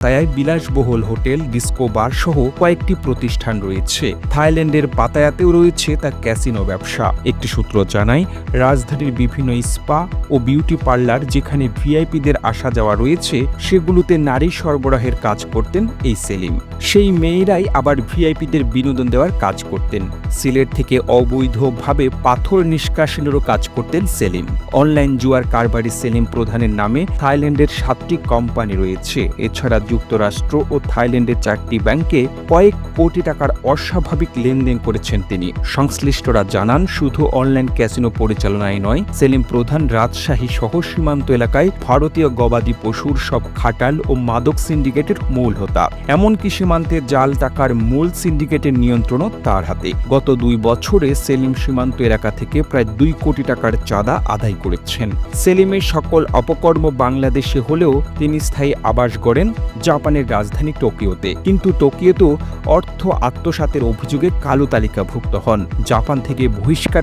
পাতায়ায় বিলাসবহুল hotel, disco, বার সহ কয়েকটি প্রতিষ্ঠান রয়েছে। থাইল্যান্ডের পাতায়াতেও রয়েছে তার ক্যাসিনো ব্যবসা। একটি সূত্র জানায়, রাজধানীর বিভিন্ন স্পা ও বিউটি পার্লার যেখানে ভিআইপিদের আসা যাওয়া রয়েছে, সেগুলোতে নারী সরবরাহের কাজ করতেন এই সেলিম। সেই মেয়েরাই আবার ভিআইপিদের বিনোদন দেওয়ার কাজ করতেন। সিলেট থেকে অবৈধভাবে পাথর নিষ্কাশনেরও কাজ করতেন সেলিম। অনলাইন জুয়ার কারবারি সেলিম প্রধানের নামে থাইল্যান্ডের সাতটি কোম্পানি রয়েছে। এছাড়া যুক্তরাষ্ট্র ও থাইল্যান্ডের চারটি ব্যাংকে কয়েক কোটি টাকার অস্বাভাবিক লেনদেন করেছেন তিনি। সংশ্লিষ্টরা জানান, শুধু অনলাইন ক্যাসিনো পরিচালনায় নয়, সেলিম প্রধান রাজশাহী সহ সীমান্ত এলাকায় ভারতীয় গবাদি পশুর সব খাটাল ও মাদক সিন্ডিকেটের মূল হোতা। এমনকি সীমান্তে জাল টাকার মূল সিন্ডিকেটের নিয়ন্ত্রণও তার হাতে। গত দুই বছরে সেলিম সীমান্ত এলাকা থেকে প্রায় দুই কোটি টাকার চাঁদা আদায় করেছেন। সেলিমের সকল অপকর্ম বাংলাদেশে হলেও তিনি স্থায়ী আবাস গড়েন জাপানের রাজধানী টোকিওতে। কিন্তু টোকিওতেও অর্থ আত্মসাতের অভিযোগে কালো তালিকাভুক্ত হন। জাপান থেকে বহিষ্কার